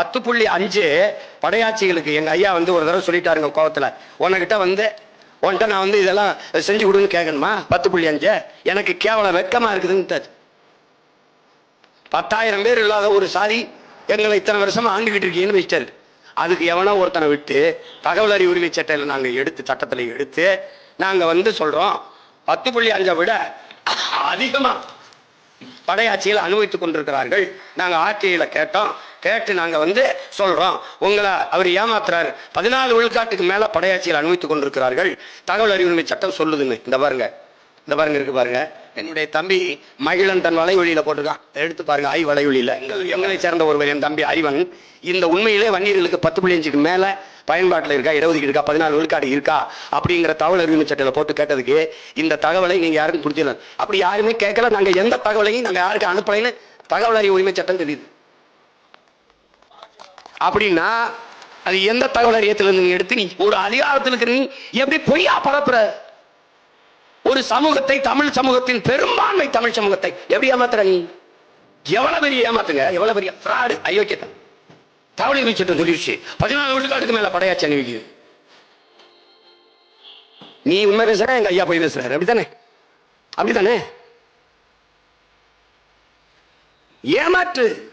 பத்து புள்ளி அஞ்சு படையாட்சிகளுக்கு எங்கள் ஐயா வந்து ஒரு தடவை சொல்லிட்டாருங்க கோவத்தில். உன்கிட்ட வந்து உன்கிட்ட நான் வந்து இதெல்லாம் செஞ்சு கொடுன்னு கேட்கணுமா? பத்து புள்ளி அஞ்சு? எனக்கு கேவலம் வெக்கமாக இருக்குதுன்னு பத்தாயிரம் பேர் இல்லாத ஒரு சாதி எங்களை இத்தனை வருஷமா ஆண்டுகிட்டு இருக்கீங்கன்னு வச்சிட்டாரு. அதுக்கு எவனோ ஒருத்தனை விட்டு தகவல் அறிவு உரிமை சட்டையில் நாங்கள் எடுத்து சட்டத்தில் எடுத்து நாங்கள் வந்து சொல்கிறோம் பத்து புள்ளி அஞ்சை விட அதிகமாக படையாட்சியில் அனுபவித்துக் கொண்டிருக்கிறார்கள். நாங்கள் ஆட்சியில் கேட்டோம். கேட்டு நாங்கள் வந்து சொல்கிறோம் உங்களை அவர் ஏமாத்துறாரு. பதினாலு விழுக்காட்டுக்கு மேலே படையாட்சியில் அனுமதித்துக் கொண்டிருக்கிறார்கள். தகவல் அறிவுரிமை சட்டம் சொல்லுதுன்னு. இந்த பாருங்க. இந்த பாருங்க இருக்கு பாருங்க. என்னுடைய தம்பி மகிழன் தன் வலைவழியில போட்டிருக்கான். எடுத்து பாருங்க ஐ வலைவழியில எங்களை சேர்ந்த ஒருவர் என் தம்பி அறிவன் இந்த உண்மையிலே வன்னியர்களுக்கு பத்து புள்ளி அஞ்சுக்கு மேல பயன்பாட்டில் இருக்கா இருபதுக்கு இருக்கா பதினாலு விழுக்காடு இருக்கா அப்படிங்கிற தகவல் அறிவு சட்டத்தில் போட்டு கேட்டதுக்கு இந்த தகவலை நீங்க யாருக்கும் கொடுத்துடலாம். அப்படி யாருமே கேட்கல. நாங்க எந்த தகவலையும் நாங்க யாருக்கு அனுப்பலைன்னு தகவல் அறிவு உரிமை சட்டம் தெரியுது. அப்படின்னா அது எந்த தகவல் அறியத்திலிருந்து நீ எடுத்து நீ ஒரு அதிகாரத்தில் இருக்கிற நீ எப்படி பொய்யா பரப்புற? ஒரு சமூகத்தை தமிழ் சமூகத்தின் பெரும்பான்மை தமிழ் சமூகத்தை எப்படி ஏமாத்துற நீ? எவ்வளவு பெரிய ஏமாத்துங்க? எவ்வளவு பெரிய ஃப்ராடு அயோக்கியத்தை தவளை வச்சுட்டு சொல்லிடுச்சு பதினாலு விழுக்காட்டுக்கு மேல படையாச்சு அணிவிக்குது நீ உண்மை பேசுற எங்க ஐயா போய் பேசுறாரு. அப்படித்தானே? அப்படித்தானே? ஏமாற்று.